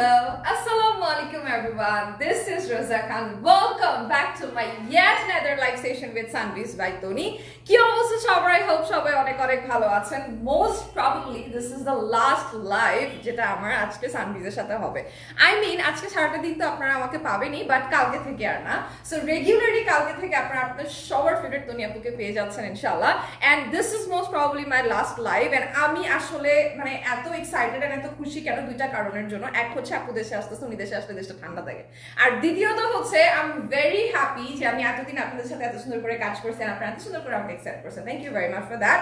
Hello, Assalamu alaikum everyone. This is Rosa Khan. Welcome back to my yet another live session with Sanvis by Tony. কি অবস্থা সবাই hope সবাই অনেক অনেক ভালো আছেন most probably this is the last live যেটা আমার আজকে সানভিজের সাথে হবে আই মিন আজকে সারাটা দিন তো আপনারা আমাকে পাবেনই বাট কালকে থেকে আর না সো রেগুলারলি কালকে থেকে আপনারা আপনার সবার ফেভারিট তনি আপুকে পেয়ে যাচ্ছেন ইনশাল্লাহ and this is most probably my last live and আমি আসলে মানে এত এক্সাইটেড এন্ড এত খুশি কেন দুইটা কারণের জন্য এক হচ্ছে আপু দেশে আসতেছে উনি দেশে আসলে দেশটা ঠান্ডা থাকে। আর দ্বিতীয়ত হচ্ছে আই এম ভেরি হ্যাপি যে আমি এতদিন আপনাদের সাথে এত সুন্দর করে কাজ করছি আর আপনারা এত সুন্দর করে আমাকে অ্যাকসেপ্ট করছেন। Thank you very much for that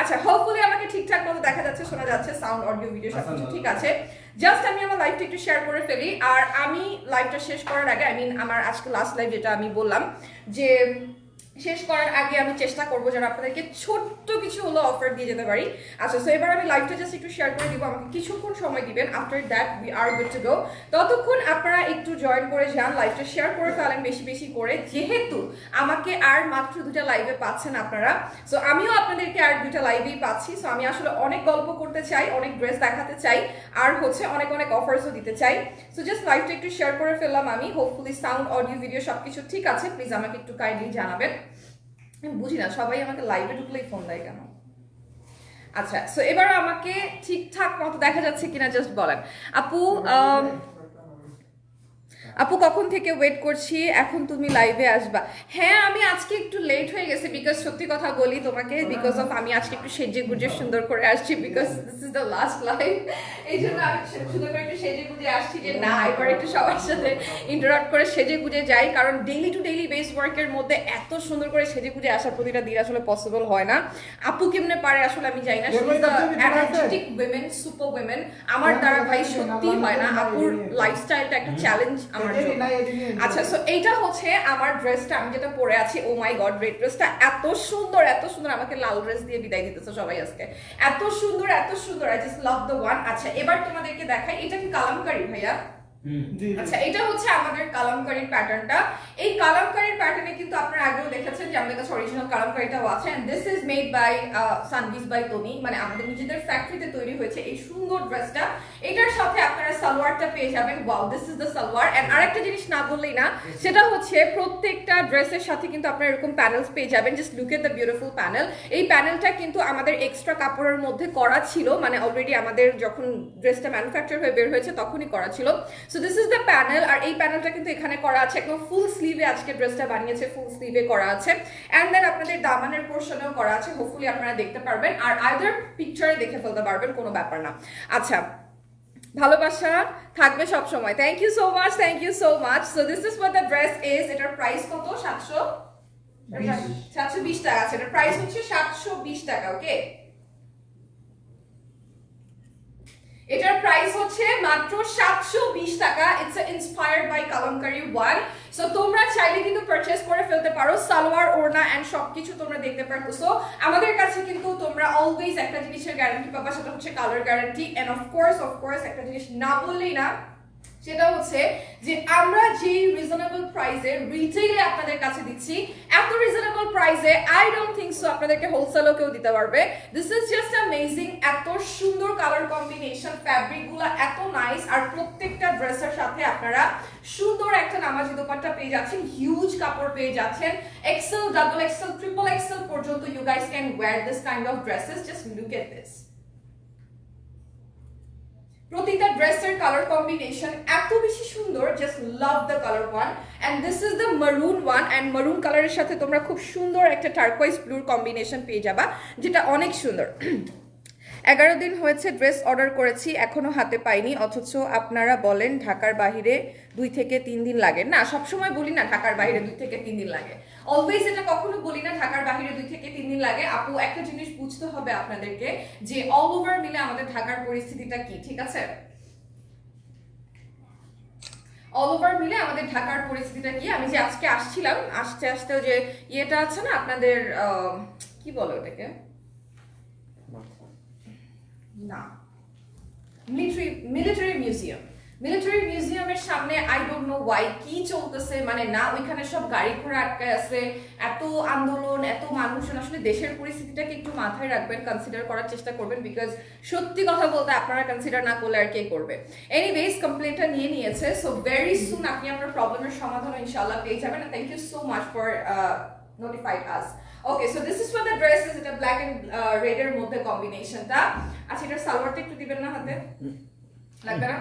আচ্ছা হোপফুলি আমাকে ঠিকঠাক মতো দেখা যাচ্ছে, শোনা যাচ্ছে সাউন্ড অডিও ভিডিও সব কিছু ঠিক আছে। জাস্ট আমি আমার লাইভটা একটু শেয়ার করে ফেলি। আর আমি লাইভটা শেষ করার আগে আই মিন আমার আজকে লাস্ট লাইভ যেটা আমি বললাম, যে শেষ করার আগে আমি চেষ্টা করব যেন আপনাদেরকে ছোট্ট কিছু হলো অফার দিয়ে যেতে পারি। আচ্ছা সো এবার আমি লাইভটা জাস্ট একটু শেয়ার করে দিব। আমাকে কিছুক্ষণ সময় দিবেন। After that we are good to go ততক্ষণ আপনারা একটু জয়েন করে যান লাইভটা শেয়ার করে ফেলেন বেশি বেশি করে। যেহেতু আমাকে আর মাত্র দুটা লাইভে পাচ্ছেন আপনারা সো আমিও আপনাদেরকে আর দুটা লাইভেই পাচ্ছি। সো আমি আসলে অনেক গল্প করতে চাই, অনেক ড্রেস দেখাতে চাই, আর হচ্ছে অনেক অনেক অফার্সও দিতে চাই। সো জাস্ট লাইভটা একটু শেয়ার করে ফেললাম আমি। হোপফুলি সাউন্ড অডিও ভিডিও সব কিছু ঠিক আছে। প্লিজ আমাকে একটু কাইন্ডলি জানাবেন। আমি বুঝি না, সবাই আমাকে লাইভে ঢুকলেই ফোন দেয় কেন? আচ্ছা সো এবার আমাকে ঠিকঠাক মতো দেখা যাচ্ছে কিনা জাস্ট বলেন। আপু আপু কখন থেকে ওয়েট করছি? এখন তুমি লাইভে আসবা। হ্যাঁ আমি আজকে একটু লেট হয়ে গেছে বিকজ সত্যি কথা বলি তোমাকে বিকজ অফ আমি আজকে একটু সেজে গুজে সুন্দর করে আসছি because this is the last live এই জন্য আমি সুন্দর করে একটু সেজে গুজে আসছি যে না এবার একটু সবার সাথে ইন্টারাক্ট করে সেজে গুজে যাই কারণ ডেইলি টু ডেইলি বেস ওয়ার্কের মধ্যে এত সুন্দর করে সেজে গুজে আসার প্রতিটা দিন আসলে পসিবল হয় না। আপু কেমনে পারে আসলে আমি জানি না এনার্জেটিক উইমেন সুপার উইমেন আমার দ্বারা ভাই সত্যি হয় না আপুর লাইফস্টাইলটা একটা চ্যালেঞ্জ আমার জন্য। আচ্ছা সো এইটা হচ্ছে আমার ড্রেসটা আমি যেটা পরে আছি ও মাই গড রেড ড্রেসটা এত সুন্দর এত সুন্দর আমাকে লাল ড্রেস দিয়ে বিদায় দিতেছে সবাই আজকে। এত সুন্দর এত সুন্দর I just love the one আচ্ছা এবার তোমাদেরকে দেখাই এটা কি কালামকারি ভাইয়া? আচ্ছা এটা হচ্ছে আমাদের কালামকারীর প্যাটার্নটা এই কালামকারীর প্যাটার্নে কিন্তু আপনারা আগেও দেখেছেন যে আমাদের কাছে অরিজিনাল কালামকারীটাও আছে। And this is made by Sanvis by Toni মানে আমাদের নিজেদের ফ্যাক্টরিতে তৈরি হয়েছে এই সুন্দর ড্রেসটা এটার সাথে আপনারা সালোয়ারটা পেয়ে যাবেন। Wow this is the salwar. And আরেকটা জিনিস না বললেই না সেটা হচ্ছে প্রত্যেকটা ড্রেসের সাথে কিন্তু আপনারা এরকম প্যানেলস পেয়ে যাবেন। Just look at the beautiful panel এই প্যানেলটা কিন্তু আমাদের এক্সট্রা কাপড়ের মধ্যে করা ছিল। মানে অলরেডি আমাদের যখন ড্রেসটা ম্যানুফ্যাকচার হয়ে বের হয়েছে তখনই করা ছিল। So this is the panel আর এই প্যানেলটা কিন্তু এখানে করা আছে। একদম ফুল স্লিভে আজকে ড্রেসটা বানিয়েছে ফুল স্লিভে করা আছে। অ্যান্ড দেন আপনাদের দামানের পোর্শনেও করা আছে হোপফুলি আপনারা দেখতে পারবেন। আর আইদার পিকচারে দেখে ফেলতে পারবেন কোনো ব্যাপার না। আচ্ছা ভালোবাসা থাকবে সব সময় thank you so much thank you so much so this is what the dress is এটার প্রাইস কত? সাতশো? সাতশো বিশ টাকা আছে। এটার প্রাইস হচ্ছে সাতশো বিশ টাকা ওকে এটার প্রাইস হচ্ছে মাত্র সাতশো বিশ টাকা। It's inspired by Kalamkari one so তোমরা চাইলে কিন্তু পারচেস করে ফেলতে পারো। সালোয়ার, ওড়না সব কিছু তোমরা দেখতে পারো। সো আমাদের কাছে কিন্তু তোমরা অলওয়েজ একটা জিনিসের গ্যারান্টি পাবা, সেটা হচ্ছে colour guarantee and of course of course একটা জিনিস না বললেই না সেটা হচ্ছে যে আমরা যে রিজনেবল প্রাইসে রিটেইলে আপনাদের কাছে দিচ্ছি, এত রিজনেবল প্রাইসে আই ডোন্ট থিঙ্ক সো আপনাদেরকে হোলসেলও কেউ দিতে পারবে। দিস ইজ জাস্ট অ্যামেজিং এত সুন্দর কালার কম্বিনেশন ফ্যাব্রিকগুলা এত নাইস আর প্রত্যেকটা ড্রেসের সাথে আপনারা সুন্দর একটা নামাজি দোপাট্টা পেয়ে যাচ্ছেন হিউজ কাপড় পেয়ে যাচ্ছেন। XL double XL triple XL পর্যন্ত you guys can wear this kind of dresses just look at this প্রতিটা ড্রেসের কালার কম্বিনেশন এত বেশি সুন্দর just love the colour one and this is the maroon one and maroon কালারের সাথে তোমরা খুব সুন্দর একটা টার্কোয়াইজ ব্লুর কম্বিনেশন পেয়ে যাবা, যেটা অনেক সুন্দর। এগারো দিন হয়েছে ড্রেস অর্ডার করেছি, এখনও হাতে পাইনি, অথচ আপনারা বলেন ঢাকার বাহিরে দুই থেকে তিন দিন লাগে। না, সবসময় বলি না ঢাকার বাইরে দুই থেকে তিন দিন লাগে। অলওয়েজ এটা কখনো বলি না ঢাকার বাহিরে দুই থেকে তিন দিন লাগে। আপু, একটা জিনিস বুঝতে হবে আপনাদেরকে যে অল ওভার মিলে আমাদের ঢাকার পরিস্থিতিটা কি, ঠিক আছে? অল ওভার মিলে আমাদের ঢাকার পরিস্থিতিটা কি? আমি যে আজকে আসছিলাম, আসতে আসতে যে ইয়েটা আছে না, আপনাদের কি বলে ওটাকে? না। মিলিটারি মিলিটারি মিউজিয়াম মিলিটারি মিউজিয়ামের সামনে আই ডোন্ট নো ওয়াই কি চলতেছে? মানে না, ওইখানে সব গাড়ি ঘোড়া আটকে আছে। এত আন্দোলন, এত মানুষজন। আসলে দেশের পরিস্থিতিটাকে একটু মাথায় রাখবেন কনসিডার করার চেষ্টা করবেন বিকজ সত্যি কথা বলতে আপনারা কনসিডার না করলে আর কে করবে? এনিওয়েজ কমপ্লেনটা নিয়ে নিয়েছে। সো ভেরি সুন আপনি আপনার প্রবলেমের সমাধান ইনশাল্লাহ পেয়ে যাবেন। Thank you so much for notified us okay so this is for the dresses এটা ব্ল্যাক এন্ড রেড এর মধ্যে কম্বিনেশনটা আচ্ছা এটার সালোয়ারটা একটু দিবেন না হাতে? লাগবে না?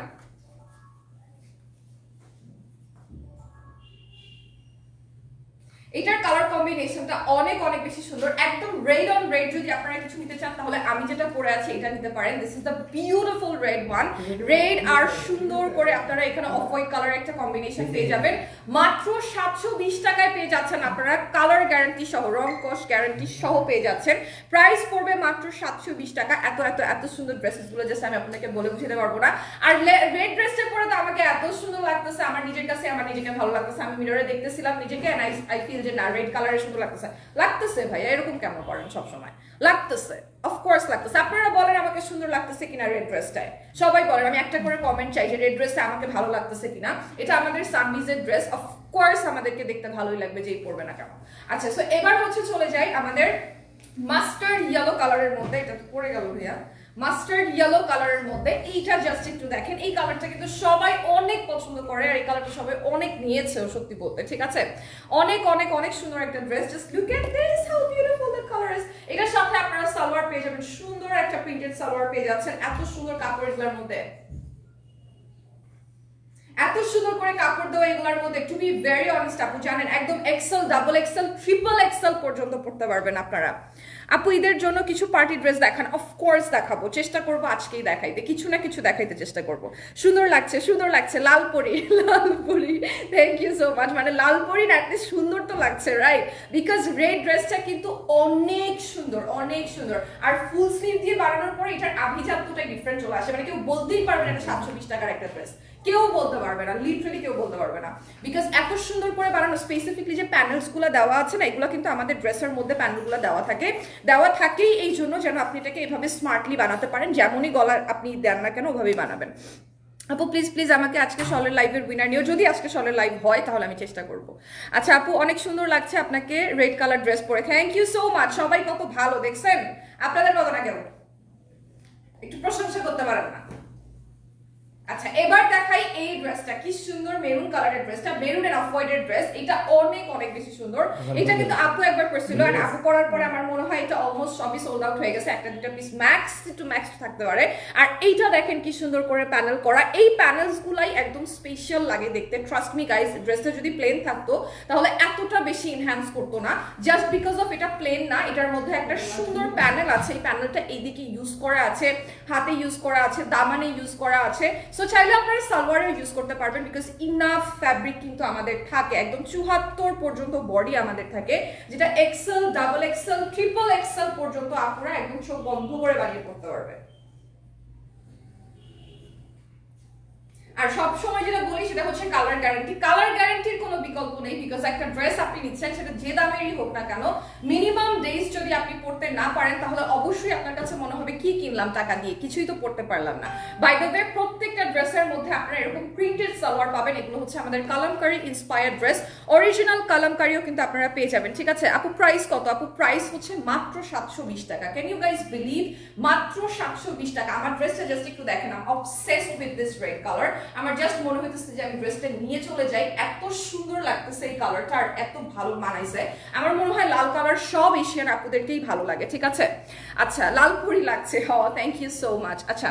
এটার কালার কম্বিনেশনটা অনেক অনেক বেশি সুন্দর। একদম রেড অন রেড যদি আপনারা কিছু নিতে চান, তাহলে আমি যেটা পরে আছি, এটা নিতে পারেন। This is the beautiful red one red আর সুন্দর করে আপনারা এখানে অফ হোয়াইট কালার একটা কম্বিনেশন পেয়ে যাবেন। মাত্র সাতশো বিশ টাকায় পেয়ে যাচ্ছেন আপনারা। কালার গ্যারান্টি সহ, রং কস গ্যারান্টি সহ পেয়ে যাচ্ছেন। প্রাইস পড়বে মাত্র সাতশো বিশ টাকা। এত এত এত সুন্দর ড্রেসেসগুলো জাস্ট আমি আপনাকে বলে বুঝতে পারব না। আর রেড ড্রেসটা পরে তো আমাকে এত সুন্দর লাগতেছে। আমার নিজের কাছে, আমার নিজেকে ভালো লাগতেছে। আমি মিররে দেখতেছিলাম নিজেকে আই ফিল যে না রেড কালারের সুন্দর লাগতেছে। লাগতেছে ভাই এরকম কেন করেন সবসময়? লাগতেছে অফকোর্স লাগতেছে। আপনারা বলেন আমাকে সুন্দর লাগতেছে কিনা রেড ড্রেসটায় সবাই বলেন, আমি একটা করে কমেন্ট চাই যে রেড ড্রেসটা আমাকে ভালো লাগতেছে কিনা। এটা আমাদের সানবিজের ড্রেস অফকোর্স আমাদেরকে দেখতে ভালোই লাগবে যেই পরবে না কেন। আচ্ছা সো এবার হচ্ছে চলে যাই আমাদের মাস্টার্ড ইয়েলো কালারের মধ্যে। এটা তো পড়ে গেল ভাইয়া। মাস্টার্ড ইয়েলো কালারের মধ্যে এইটা জাস্ট একটু দেখেন। এই কালারটা কিন্তু সবাই অনেক পছন্দ করে আর এই কালারটা সবাই অনেক নিয়েছেও সত্যি বলতে, ঠিক আছে? অনেক অনেক অনেক সুন্দর একটা dress just look at this how beautiful the colour is এটার সাথে আপনারা সালোয়ার পেয়ে যাবেন, সুন্দর একটা প্রিন্টেড সালোয়ার পেয়ে যাচ্ছেন, এত সুন্দর কাপড়গুলোর মধ্যে। এত সুন্দর করে কাপড় দেওয়া এগুলোর মধ্যে টু বি ভেরি অনেস্ট আপু, জানেন, একদম XL double XL triple XL পর্যন্ত পড়তে পারবেন আপনারা। আপু, ঈদের জন্য কিছু পার্টি ড্রেস দেখান। অফকোর্স দেখাবো। চেষ্টা করব আজকেই দেখাইতে। কিছু না কিছু দেখাইতে চেষ্টা করব। সুন্দর লাগছে সুন্দর লাগছে। লাল পরি লাল পরি। থ্যাংক ইউ সো মাচ মানে লাল পরি না সুন্দর তো লাগছে রাইট বিকজ রেড ড্রেসটা কিন্তু অনেক সুন্দর অনেক সুন্দর। আর ফুল স্লিভ দিয়ে বানানোর পরে এটার আভিজাত্যটাই ডিফারেন্ট চলে আসে। মানে কেউ বলতেই পারবে না সাতশো বিশ টাকার একটা ড্রেস কেউ বলতে পারবে না লিটারালি কেউ বলতে পারবে না। বিকজ এত সুন্দর করে বানানো স্পেসিফিকলি যে প্যানেলসগুলো দেওয়া আছে না, এগুলো কিন্তু আমাদের ড্রেসের মধ্যে প্যানেলগুলো দেওয়া থাকে। দেওয়া থাকেই এই জন্য যেন আপনি এটাকে এভাবে স্মার্টলি বানাতে পারেন, যেমনই গলার আপনি দেন না কেন, ওভাবেই বানাবেন। আপু প্লিজ প্লিজ আমাকে আজকে সলের লাইভের উইনার নিও। যদি আজকে সলের লাইভ হয়, তাহলে আমি চেষ্টা করব। আচ্ছা আপু, অনেক সুন্দর লাগছে আপনাকে রেড কালার ড্রেস পরে। থ্যাংক ইউ সো মাচ সবাই কত ভালো, দেখছেন? আপনাদের মতো না কেউ? একটু প্রশংসা করতে পারেন না। আচ্ছা এবার দেখাই এই ড্রেসটা কি সুন্দর মেরুন কালারের ড্রেসটা মেরুন এন্ড অফ ড্রেস এটা অনেক অনেক বেশি সুন্দর। এটা কিন্তু আপু একবার পরছিল আর আপু পরার পরে আমার মনে হয় এটা অলমোস্ট সবই সোল্ড আউট হয়ে গেছে। একটা দুটো পিস ম্যাক্স একটু ম্যাক্স থাকতে পারে। আর এইটা দেখেন কি সুন্দর করে প্যানেল করা। এই প্যানেলস গুলাই একদম স্পেশাল লাগে দেখতে। ট্রাস্ট মি গাইস ড্রেসটা যদি প্লেন থাকতো তাহলে এতটা বেশি ইনহ্যান্স করতো না। জাস্ট বিকজ অফ এটা প্লেন না, এটার মধ্যে একটা সুন্দর প্যানেল আছে। এই প্যানেলটা এইদিকে ইউজ করা আছে, হাতে ইউজ করা আছে, দামানে ইউজ করা আছে। সো চাইলে আপনারা সালোয়ারে ইউজ করতে পারবেন বিকজ ইনাফ ফ্যাব্রিক কিন্তু আমাদের থাকে। একদম চুহাত্তর পর্যন্ত বডি আমাদের থাকে, যেটা XL double XL triple XL পর্যন্ত আপনারা একদম চোখ বন্ধ করে বানিয়ে পড়তে পারবেন। আর সব সময় যেটা বলি সেটা হচ্ছে কালার গ্যারান্টি কালার গ্যারান্টির কোনো বিকল্প নেই বিকজ একটা ড্রেস আপনি নিচ্ছেন, সেটা যে দামেরই হোক না কেন মিনিমাম ডেজ যদি আপনি পড়তে না পারেন, তাহলে অবশ্যই আপনার কাছে মনে হবে কি কিনলাম টাকা দিয়ে? কিছুই তো পড়তে পারলাম না। বাই দ্য ওয়ে প্রত্যেকটা ড্রেসের মধ্যে আপনারা এরকম প্রিন্টেড সালোয়ার পাবেন। এগুলো হচ্ছে আমাদের কালামকারি ইন্সপায়ার্ড ড্রেস অরিজিনাল কালামকারিও কিন্তু আপনারা পেয়ে যাবেন, ঠিক আছে? আপু প্রাইস কত? আপু প্রাইস হচ্ছে মাত্র সাতশো বিশ টাকা। ক্যান ইউ গাইজ বিলিভ মাত্র সাতশো বিশ টাকা। আমার ড্রেসটা জাস্ট একটু দেখেন। Obsessed with this red colour আমার জাস্ট মনে হইতেছে যে আমি ড্রেসটা নিয়ে চলে যাই। এত সুন্দর লাগতেছে এই কালারটা আর এত ভালো মানাইছে। আমার মনে হয় লাল কালার সব এশিয়ান আপুদেরকেই ভালো লাগে, ঠিক আছে? আচ্ছা লাল পরি লাগছে। হ থ্যাংক ইউ সো মাচ আচ্ছা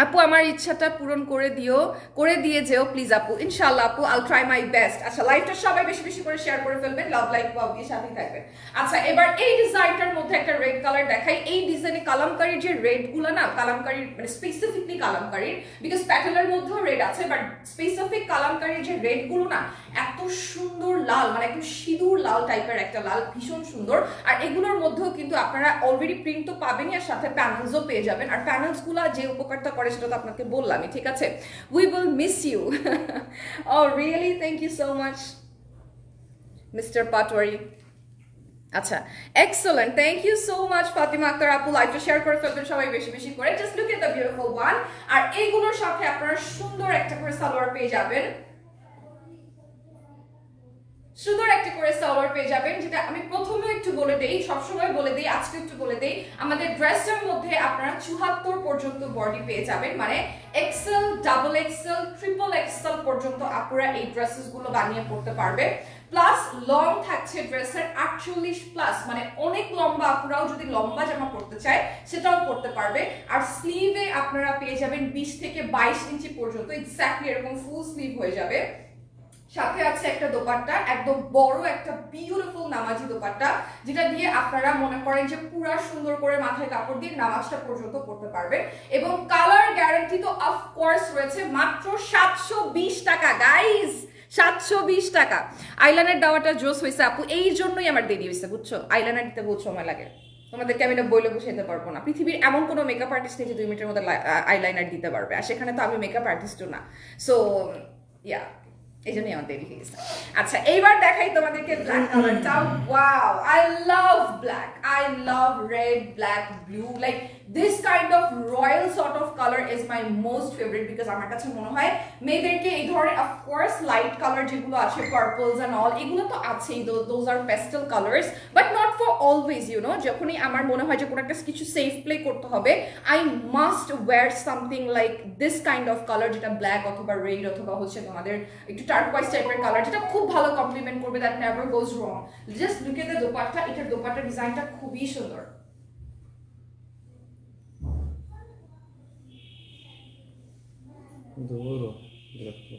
আপু, আমার ইচ্ছাটা পূরণ করে দিও, করে দিয়ে যেও প্লিজ আপু। ইনশাল্লাহ আপু আল ট্রাই মাই বেস্ট আচ্ছা লাইভটা সবাই বেশি বেশি করে শেয়ার করে ফেলবেন। লাভ লাইক ওয়াও দিয়ে সাথেই থাকবেন। আচ্ছা এবার এই ডিজাইনটার মধ্যে একটা রেড কালার দেখাই। এই ডিজাইনে কালামকারীর যে রেডগুলো না, কালামকারীর মানে স্পেসিফিকলি কালামকারীর বিকজ প্যাটেলের মধ্যেও রেড আছে বাট স্পেসিফিক কালামকারীর যে রেডগুলো না, এত সুন্দর লাল মানে একটু সিঁদুর লাল টাইপের একটা লাল, ভীষণ সুন্দর। আর এগুলোর মধ্যেও কিন্তু আপনারা অলরেডি প্রিন্ট তো পাবেনই, আর সাথে প্যানেলসও পেয়ে যাবেন। আর প্যানেলসগুলো যে উপকারটা করে সেটা তো আপনাকে বললামই, ঠিক আছে? We will miss you oh really thank you so much mister Patwari আচ্ছা excellent thank you so much Fatima Akhter আপু লাইভটা শেয়ার করে ফেলবেন সবাই বেশি বেশি করে। Just look at the beautiful one আর এইগুলোর সাথে আপনারা সুন্দর একটা করে সালোয়ার পেয়ে যাবেন। সুন্দর একটা করে সালোয়ার পেয়ে যাবেন, যেটা আমি প্রথমে একটু বলে দেই, সবসময় বলে দেই আজকে একটু বলে দেই, আমাদের ড্রেসটার মধ্যে আপনারা চুহাত্তর পর্যন্ত বডি পেয়ে যাবেন মানে XL double XL triple XL পর্যন্ত আপনারা এই ড্রেসেসগুলো বানিয়ে পড়তে পারবে। প্লাস লং থাকছে ড্রেসের আটচল্লিশ প্লাস মানে অনেক লম্বা আপনারাও যদি লম্বা জামা পড়তে চায়, সেটাও পড়তে পারবে। আর স্লিভে আপনারা পেয়ে যাবেন বিশ থেকে বাইশ ইঞ্চি পর্যন্ত এক্স্যাক্টলি এরকম ফুল স্লিভ হয়ে যাবে। সাথে আছে একটা দোপাট্টা, একদম বড় একটা বিউটিফুল নামাজি দোপাট্টা, যেটা দিয়ে আপনারা মনে করেন যে পুরা সুন্দর করে মাথায় কাপড় দিয়ে নামাজটা পর্যন্ত পড়তে পারবেন। এবং কালার গ্যারান্টি তো অফকোর্স রয়েছে মাত্র সাতশো বিশ টাকা। গাইজ সাতশো বিশ টাকা। আইলাইনার দেওয়াটা জোস হয়েছে আপু, এই জন্যই আমার দেরি হয়েছে, বুঝছ? আইলাইনার দিতে বহুত সময় লাগে। তোমাদেরকে আমি এটা বইলে বুঝাইতে পারব না। পৃথিবীর এমন কোনো মেকআপ আর্টিস্ট নেই যে দুই মিনিটের মধ্যে আইলাইনার দিতে পারবে। আর সেখানে তো আমি মেকআপ আর্টিস্টও না। সো ইয়া এই জন্যই আমার দেরি হয়ে আচ্ছা এইবার দেখাই তোমাদেরকে ব্ল্যাক কালারটা wow I love black I love red black blue like this kind of royal sort of colour is my most favourite because আমার কাছে মনে হয় মেয়েদেরকে এই ধরনের অফকোর্স লাইট কালার যেগুলো আছে পার্পলস অ্যান্ড অল এগুলো তো আছেই those are pastel colours but not for always you know যখনই আমার মনে হয় যে কোনো একটা কিছু সেফ প্লে করতে হবে I must wear something like this kind of colour যেটা ব্ল্যাক অথবা রেড অথবা হচ্ছে তোমাদের একটু টার্কওয়াইজ টাইপের কালার যেটা খুব ভালো কমপ্লিমেন্ট করবে that never goes wrong just look at the dupatta, এটার দোপাট্টা ডিজাইনটা খুবই সুন্দর। Directo.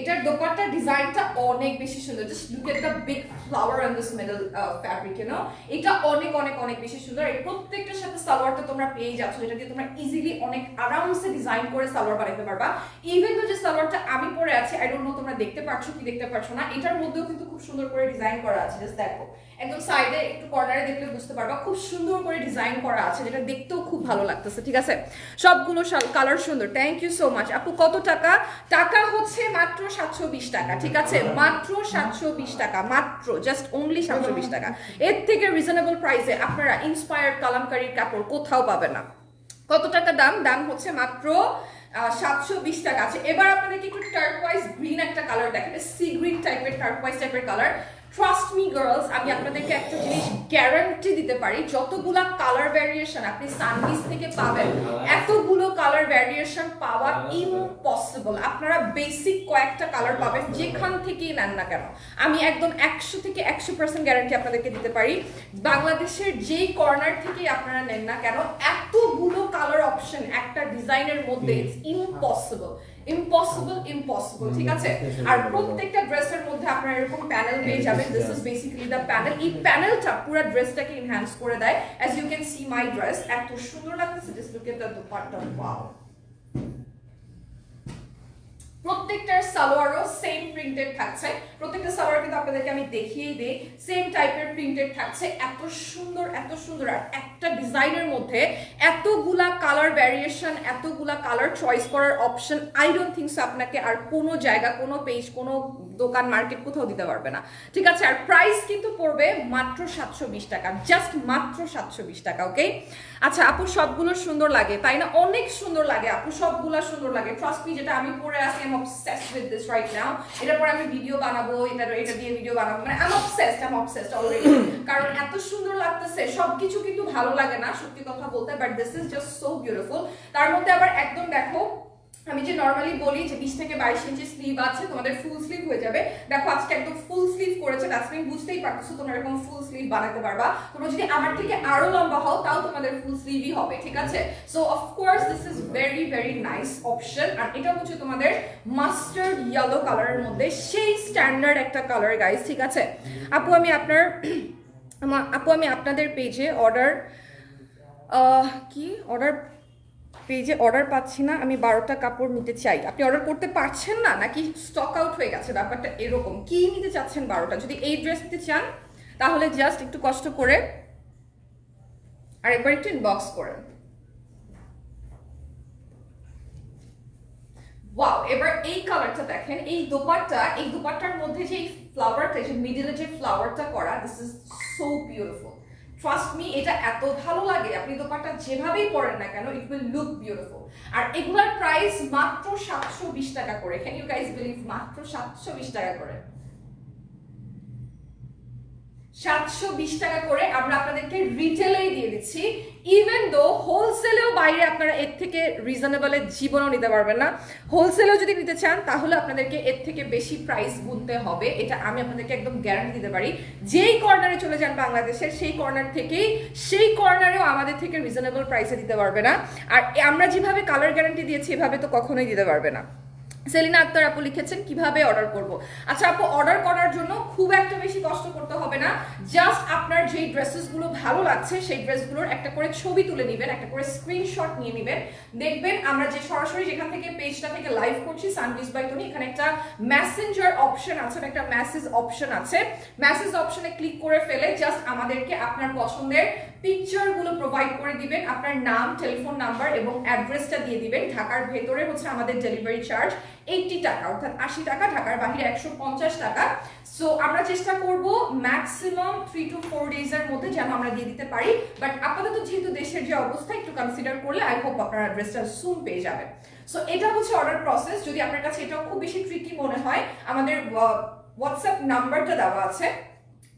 এটার দোপাট্টার ডিজাইনটা অনেক বেশি সুন্দর। Just look at the big flower on this middle fabric you know এটা অনেক অনেক অনেক বেশি সুন্দর। এই প্রত্যেকটার সাথে সালোয়ারটা তোমরা পেয়ে যাচ্ছ, যেটা দিয়ে তোমরা ইজিলি অনেক আরামসে ডিজাইন করে সালোয়ার বানাতে পারবা। ইভেন তো যে সালোয়ারটা আমি পরে আছি আই ডোন্ট নো তোমরা দেখতে পাচ্ছ কি দেখতে পাচ্ছ না, এটার মধ্যেও কিন্তু খুব সুন্দর করে ডিজাইন করা আছে জাস্ট দেখো। একদম সাইডে একটু কর্নারে দেখলে বুঝতে পারবা। খুব সুন্দর করে ডিজাইন করা আছে, যেটা দেখতেও খুব ভালো লাগতেছে, ঠিক আছে? সবগুলো কালার সুন্দর। থ্যাংক ইউ সো মাচ আপু, কত টাকা? টাকা হচ্ছে মাত্র সাতশো বিশ টাকা, ঠিক আছে? মাত্র সাতশো বিশ টাকা, মাত্র জাস্ট অনলি সাতশো বিশ টাকা। এর থেকে রিজনেবল প্রাইসে আপনারা ইন্সপায়ার্ড কালামকারীর কাপড় কোথাও পাবেন না। কত টাকা দাম? দাম হচ্ছে মাত্র সাতশো বিশ টাকা আছে। এবার আপনাদেরকে একটু টার্কওয়াইজ গ্রিন একটা কালার দেখেন সি গ্রিন টাইপের টার্কওয়াইজ টাইপের কালার ট্রাস্ট মি গার্লস আমি আপনাদেরকে একটা জিনিস গ্যারান্টি দিতে পারি যতগুলা কালার ভ্যারিয়েশন আপনি সানভিস থেকে পাবেন এতগুলো কালার ভ্যারিয়েশন পাওয়া ইম্পসিবল আপনারা বেসিক কয়েকটা কালার পাবেন যেখান থেকেই নেন না কেন। আমি একদম একশো থেকে একশো পার্সেন্ট গ্যারান্টি আপনাদেরকে দিতে পারি বাংলাদেশের যেই কর্নার থেকেই আপনারা নেন না কেন এতগুলো কালার অপশন একটা ডিজাইনের মধ্যে ইটস ইম্পসিবল ইম্পসিবল ইম্পসিবল ঠিক আছে? আর প্রত্যেকটা ড্রেসের মধ্যে আপনার এরকম প্যানেল পেয়ে যাবেন। This is basically the panel এই প্যানেলটা পুরো ড্রেসটাকে এনহ্যান্স করে দেয়। As you can see my dress এত সুন্দর লাগতেছে। Just look at the dupatta wow প্রত্যেকটার সালোয়ারও সেম প্রিন্টেড থাকছে। প্রত্যেকটা সালোয়ার কিন্তু আপনাদেরকে আমি দেখিয়েই দিই সেম টাইপের প্রিন্টেড থাকছে। এত সুন্দর এত সুন্দর। আর একটা ডিজাইনের মধ্যে এতগুলা কালার ভ্যারিয়েশন এতগুলা কালার চয়েস করার অপশন আই ডোন্ট থিঙ্ক আপনাকে আর কোনো জায়গা, কোনো পেজ কোনো দোকান মার্কেট কোথাও দিতে পারবে না। ঠিক আছে আর প্রাইস কিন্তু পড়বে মাত্র সাতশো বিশ টাকা জাস্ট মাত্র সাতশো বিশ টাকা ওকে আচ্ছা আপু সবগুলো সুন্দর লাগে তাই না? অনেক সুন্দর লাগে আপু সবগুলো সুন্দর লাগে। ট্রাস্ট মি যেটা আমি পরে আছি I am obsessed with this right now এটার পরে আমি ভিডিও বানাবো এটা এটা দিয়ে ভিডিও বানাবো মানে obsessed I am obsessed already কারণ এত সুন্দর লাগতেছে সবকিছু কিন্তু ভালো লাগে না সত্যি কথা বলতে but this is just so beautiful তার মধ্যে আবার একদম দেখো আমি যে নর্মালি বলি যে বিশ থেকে বাইশ ইঞ্চি স্লিভ আছে, তোমাদের ফুল স্লিভ হয়ে যাবে। দেখো, আজকে একদম ফুল স্লিভ করেছে মিন বুঝতেই পারতেছো তোমরা এরকম ফুল স্লিভ বানাতে পারবা। তোমরা যদি আমার থেকে আরও লম্বা হও, তাও তোমাদের ফুল স্লিভই হবে, ঠিক আছে? So of course this is very very nice option আর এটা হচ্ছে তোমাদের মাস্টার্ড ইয়েলো কালারের মধ্যে সেই স্ট্যান্ডার্ড একটা কালার গাইস ঠিক আছে? আপু, আমি আপনার আপু, আমি আপনাদের পেজে অর্ডার কি? অর্ডার পেজে অর্ডার পাচ্ছি না, আমি বারোটা কাপড় নিতে চাই। আপনি অর্ডার করতে পারছেন না, নাকি স্টক আউট হয়ে গেছে? ব্যাপারটা এরকম। কি নিতে চাচ্ছেন বারোটা? যদি এই ড্রেস নিতে চান, তাহলে জাস্ট একটু কষ্ট করে আর একবার একটু ইনবক্স করেন। এবার এই কালারটা দেখেন। এই দোপাট্টা, এই দোপাট্টার মধ্যে যে ফ্লাওয়ারটা যে মিডিলে যে ফ্লাওয়ারটা করা this is so beautiful trust me এটা এত ভালো লাগে। আপনি দোকানটা যেভাবেই পড়েন না কেন ইট উইল লুক বিউটিফুল আর এগুলার প্রাইস মাত্র সাতশো বিশ টাকা করে। ক্যান ইউ গাইজ বিলিভ মাত্র সাতশো বিশ টাকা করে? সাতশো বিশ টাকা করে আমরা আপনাদেরকে রিটেলেই দিয়ে দিচ্ছি। ইভেন দো হোলসেলেও বাইরে আপনারা এর থেকে রিজনেবলের জীবনও নিতে পারবেন না। হোলসেলেও যদি নিতে চান, তাহলে আপনাদেরকে এর থেকে বেশি প্রাইস গুনতে হবে। এটা আমি আপনাদেরকে একদম গ্যারান্টি দিতে পারি। যেই কর্নারে চলে যান বাংলাদেশের, সেই কর্নার থেকেই, সেই কর্নারেও আমাদের থেকে রিজনেবল প্রাইসে দিতে পারবে না। আর আমরা যেভাবে কালার গ্যারান্টি দিয়েছি, এভাবে তো কখনোই দিতে পারবে না। সেলিনা আক্তার আপু লিখেছেন, কীভাবে অর্ডার করব? আচ্ছা আপু অর্ডার করার জন্য খুব একটা বেশি কষ্ট করতে হবে না। জাস্ট আপনার যেই ড্রেসেসগুলো ভালো লাগছে, সেই ড্রেসগুলোর একটা করে ছবি তুলে নেবেন, একটা করে স্ক্রিনশট নিয়ে নেবেন। দেখবেন আমরা যে সরাসরি যেখান থেকে পেজটা থেকে লাইভ করছি সানভিস বাই টনি এখানে একটা মেসেঞ্জার অপশন আছে একটা মেসেজ অপশন আছে। মেসেজ অপশনে ক্লিক করে ফেলে জাস্ট আমাদেরকে আপনার পছন্দের পিকচারগুলো প্রোভাইড করে দিবেন। আপনার নাম টেলিফোন নাম্বার এবং অ্যাড্রেসটা দিয়ে দিবেন। ঢাকার ভেতরে হচ্ছে আমাদের ডেলিভারি চার্জ এইটটি টাকা, অর্থাৎ আশি টাকা, ঢাকার বাহিরে একশো পঞ্চাশ টাকা। সো আমরা চেষ্টা করব ম্যাক্সিমাম থ্রি টু ফোর ডেজের মধ্যে যেন আমরা দিয়ে দিতে পারি। বাট আপাতত যেহেতু দেশের যে অবস্থা, একটু কনসিডার করলে আই হোপ আপনার অ্যাড্রেসটা সুন পেয়ে যাবে সো এটা হচ্ছে অর্ডার প্রসেস যদি আপনার কাছে এটাও খুব বেশি ট্রিকি মনে হয়, আমাদের হোয়াটসঅ্যাপ নাম্বারটা দেওয়া আছে।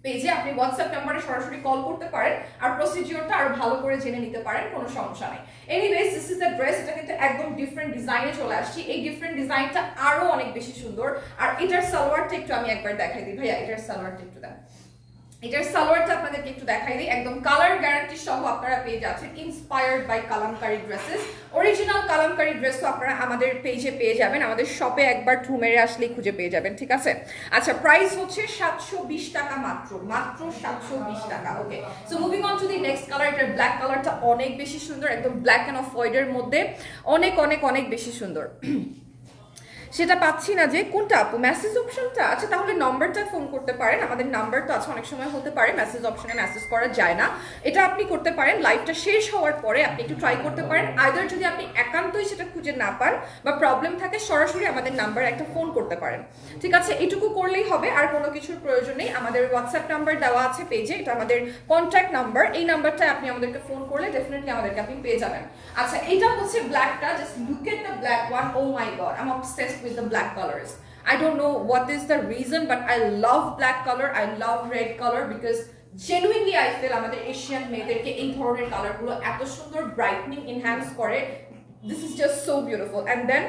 পেজে আপনি হোয়াটসঅ্যাপ নাম্বারে সরাসরি কল করতে পারেন আর প্রসিডিওরটা আরও ভালো করে জেনে নিতে পারেন, কোনো সমস্যা নেই। Anyways this is the dress এটা কিন্তু একদম ডিফারেন্ট ডিজাইনে চলে আসছি। এই ডিফারেন্ট ডিজাইনটা আরও অনেক বেশি সুন্দর। আর এটার সালোয়ারটা একটু আমি একবার দেখাই দিই। ভাইয়া, এটার সালোয়ারটা একটু দেখ এটার সালোয়ারটা আপনাদেরকে একটু দেখাই দিই। একদম কালার গ্যারান্টি সহ আপনারা পেয়ে যাচ্ছেন inspired by Kalamkari dresses original Kalamkari dress তো আপনারা আমাদের পেজে পেয়ে যাবেন। আমাদের শপে একবার ঠু মেরে আসলেই খুঁজে পেয়ে যাবেন, ঠিক আছে? আচ্ছা প্রাইস হচ্ছে সাতশো বিশ টাকা মাত্র মাত্র সাতশো বিশ টাকা okay so moving on to the next colour এটার ব্ল্যাক কালারটা অনেক বেশি সুন্দর, একদম ব্ল্যাক অ্যান্ড অফ হোয়াইটের মধ্যে। অনেক অনেক অনেক বেশি সুন্দর। সেটা পাচ্ছি না যে কোনটা আপু? মেসেজ অপশনটা আচ্ছা তাহলে নম্বরটা ফোন করতে পারেন। আমাদের নাম্বার তো আছে, অনেক সময় হতে পারে মেসেজ অপশনে মেসেজ করা যায় না। এটা আপনি করতে পারেন। লাইভটা শেষ হওয়ার পরে আপনি একটু ট্রাই করতে পারেন। আইদার যদি আপনি একান্তই সেটা খুঁজে না পান বা প্রবলেম থাকে, সরাসরি আমাদের নাম্বার একটা ফোন করতে পারেন। ঠিক আছে? এটুকু করলেই হবে, আর কোনো কিছুর প্রয়োজন নেই। আমাদের হোয়াটসঅ্যাপ নাম্বার দেওয়া আছে পেজে এটা আমাদের কন্ট্যাক্ট নাম্বার এই নাম্বারটা আপনি আমাদেরকে ফোন করলে ডেফিনেটলি আমাদেরকে আপনি পেয়ে যাবেন। আচ্ছা এটা হচ্ছে ব্ল্যাকটা just look at the black one oh my God I am with the black colors. I don't know what is the reason, but I love black color. I love red color because genuinely I feel আমাদের Asian মেয়েদেরকে এই ধরনের কালারগুলো এত সুন্দর brightening enhance করে this is just so beautiful and then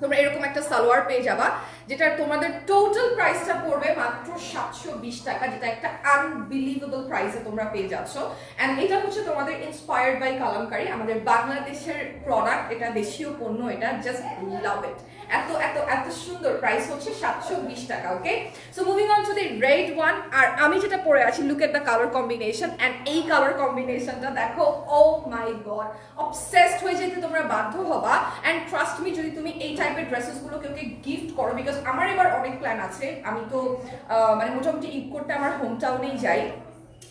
তোমরা এরকম একটা সালোয়ার পেয়ে যাবা যেটা তোমাদের টোটাল প্রাইসটা পড়বে মাত্র সাতশো বিশ টাকা যেটা একটা আনবিলিভেবল প্রাইসে তোমরা পেয়ে যাচ্ছ অ্যান্ড এটা হচ্ছে তোমাদের ইন্সপায়ার্ড বাই কালামকারি আমাদের বাংলাদেশের প্রোডাক্ট এটা দেশীয় পণ্য এটা জাস্ট লাভ ইট এত এত এত সুন্দর প্রাইস হচ্ছে সাতশো বিশ টাকা okay so moving on to the red one আর আমি যেটা পরে আছি look at the colour combination and এই কালার কম্বিনেশনটা দেখো ও মাই গড অবসেসড হয়ে যেতে তোমরা বাধ্য হবা অ্যান্ড ট্রাস্ট মি যদি তুমি এই টাইপের ড্রেসেসগুলো কেউকে গিফট করো বিকজ আমার এবার অনেক প্ল্যান আছে, আমি তো মানে মোটামুটি ঈদ করতে আমার হোম টাউনেই যাই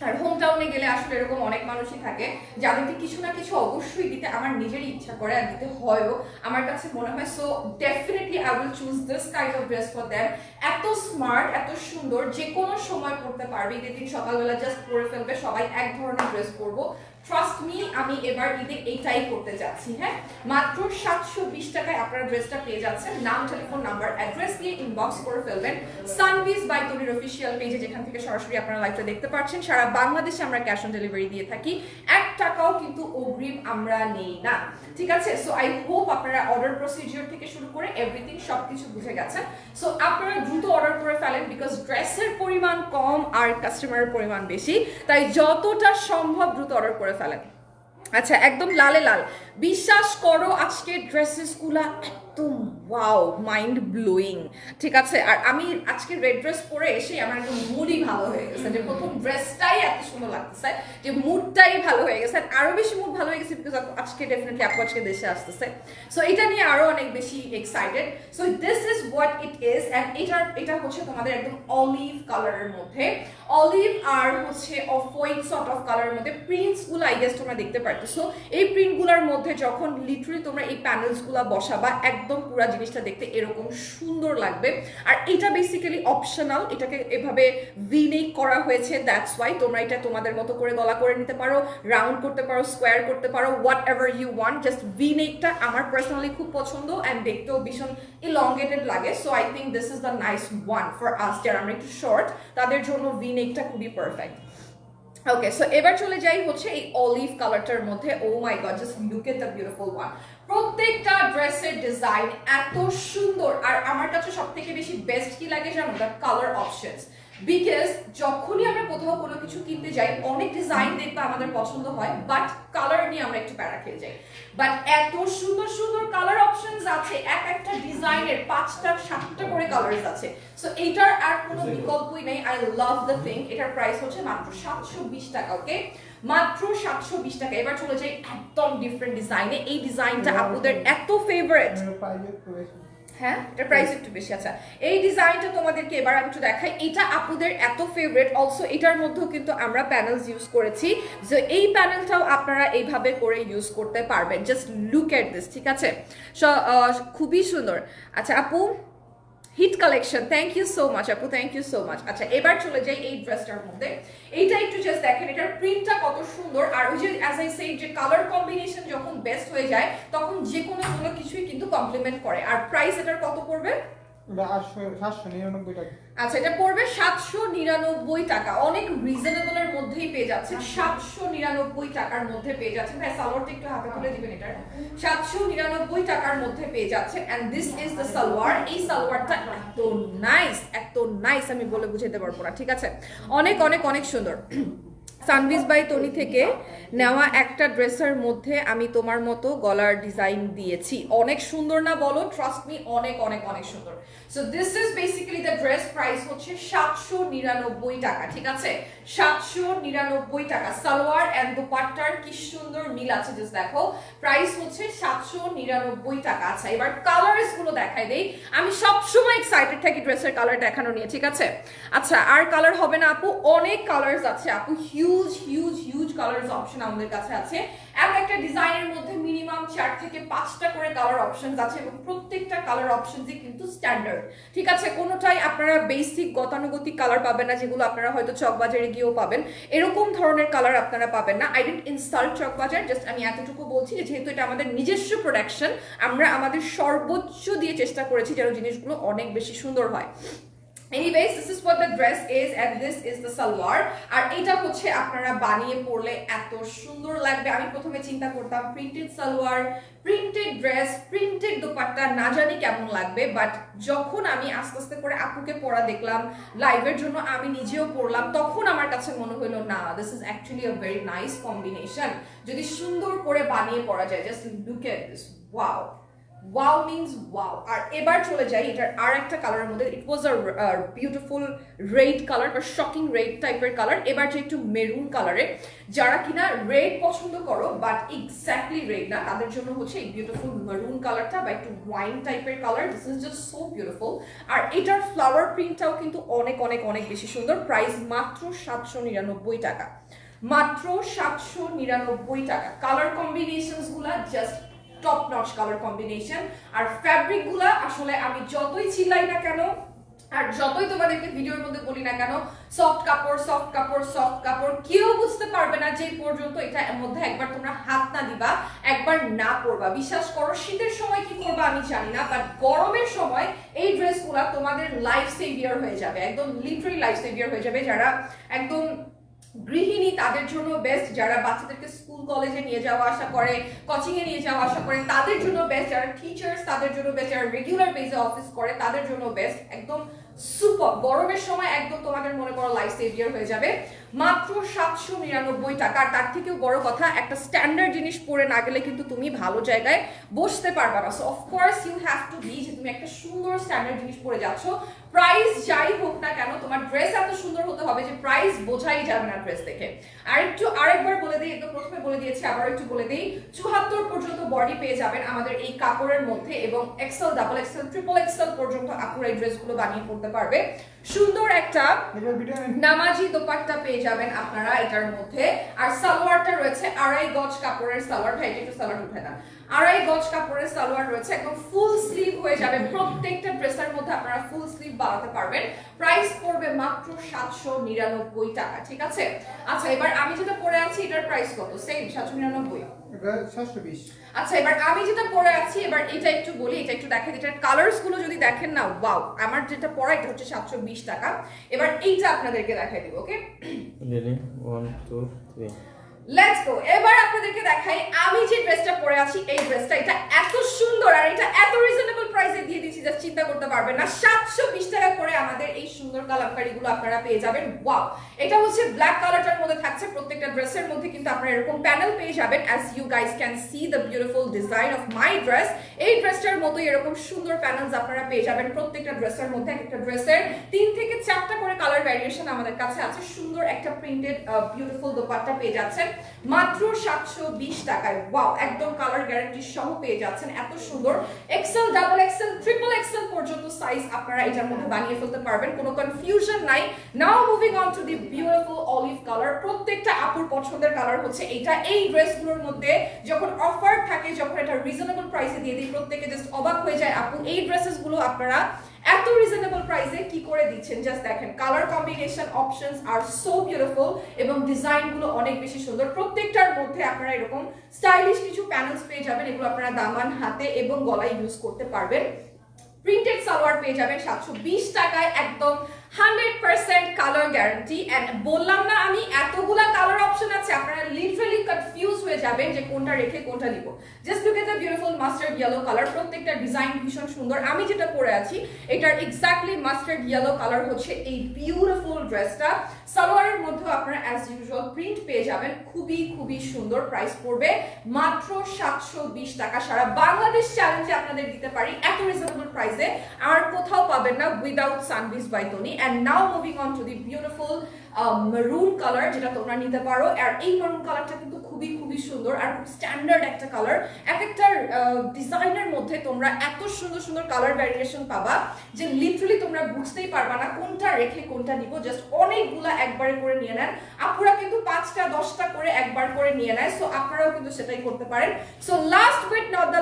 আর হোম টাউনে গেলে আসলে এরকম অনেক মানুষই থাকে যাদেরকে কিছু না কিছু অবশ্যই দিতে আমার নিজের ইচ্ছা করে আর দিতে হয়ও। আমার কাছে মনে হয় so definitely I will choose this kind of dress for them এত স্মার্ট এত সুন্দর যে কোনো সময় পড়তে পারবে। ঈদের দিন সকালবেলা জাস্ট পরে ফেলবে, সবাই এক ধরনের ড্রেস পরবো। ট্রাস্ট মি আমি এবার ঈদে এইটাই করতে যাচ্ছি হ্যাঁ? মাত্র সাতশো বিশ টাকায় আপনারা ড্রেসটা পেয়ে যাচ্ছেন। নাম টেলিফোন নাম্বার অ্যাড্রেস দিয়ে ইনবক্স করে ফেলবেন। সানভিজ বাই তনির অফিসিয়াল পেজে যেখান থেকে সরাসরি আপনারা লাইভটা দেখতে পাচ্ছেন। সারা বাংলাদেশে আমরা ক্যাশ অন ডেলিভারি দিয়ে থাকি। এক টাকাও কিন্তু অগ্রিম আমরা নেই না। ঠিক আছে? সো আই হোপ আপনারা অর্ডার প্রসিজিওর থেকে শুরু করে এভরিথিং সবকিছু বুঝে গেছেন। সো আপনারা দ্রুত অর্ডার করে ফেলেন বিকজ ড্রেসের পরিমাণ কম আর কাস্টমারের পরিমাণ বেশি। তাই যতটা সম্ভব দ্রুত অর্ডার করে ফেলেন আচ্ছা একদম লালে লাল। বিশ্বাস করো আজকে ড্রেসেসগুলা একদম ওয়াও মাইন্ড ব্লোয়িং ঠিক আছে, আর আমি আজকে রেড ড্রেস পরে এসে আমার একদম মুডই ভালো হয়ে গেছে। যে প্রথম ড্রেসটাই এত সুন্দর লাগতেছে, যে মুডটাই ভালো হয়ে গেছে। আর আরও বেশি মুড ভালো হয়ে গেছে বিকজ আজকে ডেফিনেটলি আপু আজকে দেশে আসতেছে। সো এটা নিয়ে আরও অনেক বেশি excited so this is what it is and এটার, এটা হচ্ছে তোমাদের একদম অলিভ কালারের মধ্যে। অলিভ আর হচ্ছে অফ হোয়াইট সর্ট অফ কালারের মধ্যে প্রিন্টসগুলো আই গেস তোমরা দেখতে পারতেছো। এই প্রিন্টগুলার মধ্যে যখন লিটারালি তোমরা এই প্যানেলসগুলা বসাবা, একদম পুরো জিনিসটা দেখতে এরকম সুন্দর লাগবে। আর এটা বেসিক্যালি অপশনাল এটাকে এভাবে ভিনেক করা হয়েছে দ্যাটস ওয়াই তোমরা এটা তোমাদের মতো করে গলা করে নিতে পারো রাউন্ড করতে পারো স্কোয়ার করতে পারো whatever you want just ভিনেকটা আমার পার্সোনালি খুব পছন্দ অ্যান্ড দেখতেও ভীষণ ইলংগেটেড লাগে। So I think this is the nice one for us যারা আমরা একটু শর্ট তাদের জন্য ভিনেকটা খুবই পারফেক্ট ওকে সো এবার চলে যাই হচ্ছে এই অলিভ কালারটার মধ্যে। ও my God just look at the beautiful one প্রত্যেকটা ড্রেসের ডিজাইন এত সুন্দর। আর আমার কাছে সব থেকে বেশি বেস্ট কি লাগে জানো? দ্য কালার অপশনস বিকজ যখনই আমরা কোথাও কোনো কিছু কিনতে যাই অনেক ডিজাইন দেখতে আমাদের পছন্দ হয় বাট কালার নিয়ে আমরা একটু প্যারা খেয়ে যাই। বাট এত সুন্দর সুন্দর কালার অপশনস আছে এক একটা ডিজাইনের পাঁচটা সাতটা করে কালার্স আছে। সো এইটার আর কোনো বিকল্পই নেই। আই লাভ দ্য থিং এটার প্রাইস হচ্ছে মাত্র সাতশো বিশ টাকা ওকে মাত্র সাতশো বিশ টাকা। এবার চলে যাই একদম ডিফারেন্ট ডিজাইনে এই ডিজাইনটা আপুদের এত ফেভারিট হ্যাঁ? এটার প্রাইস একটু বেশি আচ্ছা। এই ডিজাইনটা তোমাদেরকে এবার আমি একটু দেখাই। এটা আপুদের এত ফেভারিট অলসো এটার মধ্যেও কিন্তু আমরা প্যানেলস ইউজ করেছি। যে এই প্যানেলটাও আপনারা এইভাবে করে ইউজ করতে পারবেন। জাস্ট লুক এট দিস ঠিক আছে? খুবই সুন্দর। আচ্ছা আপু? Hit collection. Thank you so much আপু থ্যাংক ইউ সো মাচ আচ্ছা এবার চলে যাই এই ড্রেসটার মধ্যে। এইটা একটু জাস্ট দেখেন, এটার প্রিন্টটা কত সুন্দর। আর ওই যে অ্যাজ আই সেই যে কালার কম্বিনেশন যখন বেস্ট হয়ে যায়, তখন যে কোনো কিছুই কিন্তু কমপ্লিমেন্ট করে। আর প্রাইস এটার কত পড়বে? আচ্ছা এটা পড়বে সাতশো নিরানব্বই টাকা। অনেক রিজনেবলের মধ্যেই পেয়ে যাচ্ছেন। সাতশো নিরানব্বই টাকার মধ্যে পেয়ে যাচ্ছেন। ভাই সালোয়ারটা একটু হাতে তুলে দিবেন এটার। সাতশো নিরানব্বই টাকার মধ্যে পেয়ে যাচ্ছেন। And this is the salwar. এই সালোয়ারটা এত নাইস এত নাইস আমি বলে বুঝাতে পারব না, ঠিক আছে? অনেক অনেক অনেক সুন্দর। সানবিজ বাই তনি থেকে নেওয়া একটা ড্রেসের মধ্যে আমি তোমার মতো গলার ডিজাইন দিয়েছি। অনেক সুন্দর না বলো? ট্রাস্ট মি অনেক অনেক অনেক সুন্দর। So this is basically the dress price হচ্ছে সাতশো নিরানব্বই টাকা, ঠিক আছে? সাতশো নিরানব্বই টাকা। সালোয়ার অ্যান্ড দুপাট্টার কি সুন্দর মিল আছে জাস্ট দেখো। প্রাইস হচ্ছে সাতশো নিরানব্বই টাকা। আচ্ছা এবার কালার্সগুলো দেখাই দেই। আমি সবসময় এক্সাইটেড থাকি ড্রেসের কালার দেখানো নিয়ে, ঠিক আছে? আচ্ছা আর কালার হবে না আপু? অনেক কালার্স আছে আপু। Huge huge huge colours option আমাদের কাছে আছে। এমন একটা ডিজাইনের মধ্যে মিনিমাম চার থেকে পাঁচটা করে কালার অপশন আছে এবং প্রত্যেকটা কালার অপশনসই কিন্তু স্ট্যান্ডার্ড ঠিক আছে? কোনোটাই আপনারা বেসিক গতানুগতিক কালার পাবেন না, যেগুলো আপনারা হয়তো চকবাজারে গিয়েও পাবেন। এরকম ধরনের কালার আপনারা পাবেন না। I don't install Chawkbazar just আমি এতটুকু বলছি যে যেহেতু এটা আমাদের নিজস্ব প্রোডাকশন আমরা আমাদের সর্বোচ্চ দিয়ে চেষ্টা করেছি যেন জিনিসগুলো অনেক বেশি সুন্দর হয়। Anyways this is what the dress is and this is the salwar আর এটা হচ্ছে আপনারা বানিয়ে পরলে এত সুন্দর লাগবে। আমি প্রথমে চিন্তা করতাম printed salwar printed dress printed dupatta, না জানি কেমন লাগবে। বাট যখন আমি আস্তে আস্তে করে আপুকে পড়া দেখলাম লাইভের জন্য আমি নিজেও পড়লাম তখন আমার কাছে মনে হলো, না this is actually a very nice combination যদি সুন্দর করে বানিয়ে পড়া যায় just look at this wow wow means wow আর এবার চলে যাই, এটার আর একটা কালারের মধ্যে। It was a beautiful red colour বা শকিং রেড টাইপের কালার এবার যে একটু মেরুন কালারে যারা কিনা রেড পছন্দ করো বাট এক্স্যাক্টলি রেড না, তাদের জন্য হচ্ছে এই বিউটিফুল মেরুন কালারটা বা একটু ওয়াইন টাইপের colour this is just so beautiful আর এটার ফ্লাওয়ার প্রিন্টটাও কিন্তু অনেক অনেক অনেক বেশি সুন্দর। প্রাইস মাত্র সাতশো নিরানব্বই টাকা। মাত্র সাতশো নিরানব্বই টাকা। Colour কম্বিনেশনসগুলা just top notch colour combination আর ফ্যাব্রিকগুলা আসলে আমি যতই চিল্লাই না কেন, আর যতই তোমাদেরকে ভিডিওর মধ্যে বলি না কেন সফট কাপড় সফট কাপড় সফট কাপড়, কেউ বুঝতে পারবে না যে পর্যন্ত এটা মধ্যে একবার তোমরা হাত না দিবা, একবার না পরবা। বিশ্বাস করো, শীতের সময় কি করবা আমি জানি না বাট গরমের সময় এই ড্রেসগুলা তোমাদের লাইফ সেভিয়ার হয়ে যাবে। একদম লিটারি লাইফ সেভিয়ার হয়ে যাবে যারা একদম গৃহিণী তাদের জন্য বেস্ট যারা বাচ্চাদেরকে স্কুল কলেজে নিয়ে যাওয়া আসা করে কোচিং এ নিয়ে যাওয়া আসা করে, তাদের জন্য বেস্ট যারা টিচার্স তাদের জন্য বেস্ট যারা রেগুলার বেসে অফিস করে, তাদের জন্য বেস্ট একদম সুপার গরমের সময় একদম তোমাদের মনে করো লাইফ সেভিয়ার হয়ে যাবে। মাত্র সাতশো নিরানব্বই টাকা। তার থেকেও বড় কথা, একটা স্ট্যান্ডার্ড জিনিস পরে না গেলে কিন্তু তুমি ভালো জায়গায় বসতে পারবে না। So of course you have to be যে তুমি একটা সুন্দর স্ট্যান্ডার্ড জিনিস পরে যাচ্ছ। প্রাইস যাই হোক না কেন তোমার ড্রেস এত সুন্দর হতে হবে যে প্রাইস বোঝাই যাবে না ড্রেস দেখে। আর একটু আরেকবার বলে দিই তো প্রথমে বলে দিয়েছি আবার একটু বলে দিই চুহাত্তর পর্যন্ত বডি পেয়ে যাবেন আমাদের এই কাপড়ের মধ্যে এবং XL double XL triple XL পর্যন্ত আপুর এই ড্রেসগুলো বানিয়ে পড়তে পারবে। সুন্দর একটা নামাজি দোপাট্টা পেয়ে যাবেন আপনারা এটার মধ্যে। আর সালোয়ারটা রয়েছে আড়াই গজ কাপড়ের সালোয়ার। ভাই একটু সালোয়ার উঠে না। আড়াই গজ কাপড়ের সালোয়ার রয়েছে একদম ফুল স্লিভ হয়ে যাবে। প্রত্যেকটা ড্রেসের মধ্যে আপনারা ফুল স্লিভ বানাতে পারবেন। প্রাইস পড়বে মাত্র সাতশো নিরানব্বই টাকা ঠিক আছে? আচ্ছা এবার আমি যেটা পরে আছি এটার প্রাইস কত? সেম সাতশো নিরানব্বই। আচ্ছা এবার আমি যেটা পরে আছি এবার এটা একটু বলি এটা একটু দেখেন এটার কালার্সগুলো যদি দেখেন না ওয়াও আমার যেটা পরা এটা হচ্ছে সাতশো বিশ টাকা। এবার এইটা আপনাদেরকে দেখাই দিব okay? One, two, three. Let's go এবার আপনাদেরকে দেখাই, আমি যে ড্রেসটা পরে আছি, এই ড্রেসটা এটা এত সুন্দর আর এটা এত রিজনেবল প্রাইসে দিয়ে দিচ্ছি যা চিন্তা করতে পারবেন না। সাতশো বিশ টাকা করে আমাদের এই সুন্দর কালামকারি গুলো আপনারা পেয়ে যাবেন। ওয়াও এটা হচ্ছে ব্ল্যাক কালারটার মধ্যে থাকছে, প্রত্যেকটা ড্রেসের মধ্যে কিন্তু আপনারা এরকম প্যানেল পেয়ে যাবেন। As you guys can see the beautiful design of my dress এই ড্রেসটার মতোই এরকম সুন্দর প্যানেলস আপনারা পেয়ে যাবেন প্রত্যেকটা ড্রেসের মধ্যে, এক একটা ড্রেসের তিন থেকে চারটা করে কালার ভ্যারিয়েশন আমাদের কাছে আছে। সুন্দর একটা প্রিন্টেড বিউটিফুল দোপাট্টা পেয়ে যাচ্ছেন। মাত্র সাতশো বিশ টাকায়। ওয়াও একদম কালার গ্যারান্টি সহ পেয়ে যাচ্ছেন। এত সুন্দর। XL double XL triple XL পর্যন্ত সাইজ আপনারা এটার মধ্যে বানিয়ে ফেলতে পারবেন। কোনো কনফিউশন নাই। Now moving on to the beautiful olive colour প্রত্যেকটা আপুর পছন্দের কালার হচ্ছে এটা। এই ড্রেসগুলোর মধ্যে যখন অফার থাকে, যখন এটা রিজনেবল প্রাইসে দিয়ে দিই, প্রত্যেকে জাস্ট অবাক হয়ে যায়, আপু, এই ড্রেসেসগুলো আপনারা এত রিজনেবল প্রাইসে কি করে দিচ্ছেন? জাস্ট দেখেন কালার কম্বিনেশন অপশনস আর সো বিউটিফুল এবং ডিজাইনগুলো অনেক বেশি সুন্দর। প্রত্যেকটার মধ্যে আপনারা এরকম স্টাইলিশ কিছু প্যানেলস পেয়ে যাবেন, এগুলো আপনারা দামান হাতে এবং গলায় ইউজ করতে পারবেন। প্রিন্টেড সালোয়ার পেয়ে যাবেন সাতশো বিশ টাকায় একদম hundred percent colour guarantee and বললাম না আমি, এতগুলা কালার অপশন আছে, আপনারা লিটারালি কনফিউজ হয়ে যাবেন যে কোনটা রেখে কোনটা নিব। Just look at the beautiful mustard yellow colour প্রত্যেকটা ডিজাইন ভীষণ সুন্দর। আমি যেটা পরে আছি, এটার এক্স্যাক্টলি মাস্টার্ড ইয়েলো কালার হচ্ছে এই বিউটিফুল ড্রেসটা সালোয়ারের মধ্যেও আপনারা অ্যাজ ইউজুয়াল প্রিন্ট পেয়ে যাবেন, খুবই খুবই সুন্দর প্রাইস পড়বে। মাত্র সাতশো বিশ টাকা সারা বাংলাদেশ চ্যালেঞ্জে আপনাদের দিতে পারি, এত রিজনেবল প্রাইসে আর কোথাও পাবেন না without সানবিস by Tony and now moving on to the beautiful maroon colour যেটা তোমরা নিতে পারো। আর এই মেরুন কালারটা কিন্তু খুবই খুবই সুন্দর আর খুব স্ট্যান্ডার্ড একটা কালার এক একটা ডিজাইনের মধ্যে তোমরা এত সুন্দর সুন্দর কালার ভ্যারিয়েশন পাবা যে লিটারালি তোমরা বুঝতেই পারবা না কোনটা রেখে কোনটা নিব। জাস্ট অনেকগুলা একবারে করে নিয়ে নেন। আপুরা কিন্তু পাঁচটা, দশটা করে একবার করে নিয়ে নেয়। সো আপনারাও কিন্তু সেটাই করতে পারেন। So last with not the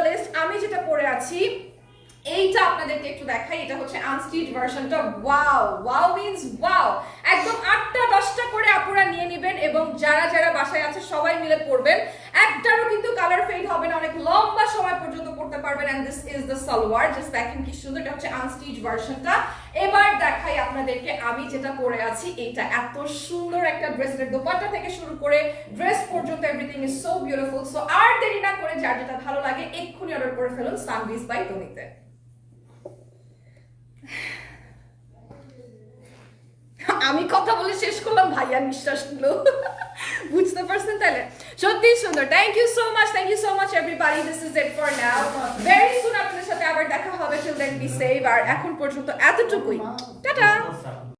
এটা ভার্সনটা ওয়াও ওয়াও মিন্স ওয়াও একদম আটটা, দশটা করে আপুরা নিয়ে নেবেন এবং যারা যারা বাসায় আছে সবাই মিলে পড়বেন একটারও কিন্তু কালার ফেড হবে না, অনেক লম্বা সময় পর্যন্ত পড়তে পারবেন and this is the salwar just দেখেন কি সুন্দর, এটা হচ্ছে আনস্টিচ ভার্সনটা এবার দেখাই আপনাদেরকে আমি যেটা পরে আছি, এটা এত সুন্দর একটা ড্রেসের দোপাট্টা থেকে শুরু করে ড্রেস পর্যন্ত everything is so beautiful so আর দেরি না করে যার যেটা ভালো লাগে, এক্ষুনি অর্ডার করে ফেলুন সানবিস বাই টনিতে আমি কথা বলে শেষ করলাম ভাইয়া নিঃশ্বাস নিল। বুঝতে পারছেন তাহলে সত্যি সুন্দর। Thank you so much thank you so much everybody this is it for now very soon আপনাদের সাথে আবার দেখা হবে। টিল দেন বি সেভ আর এখন পর্যন্ত এতটুকুই। টাটা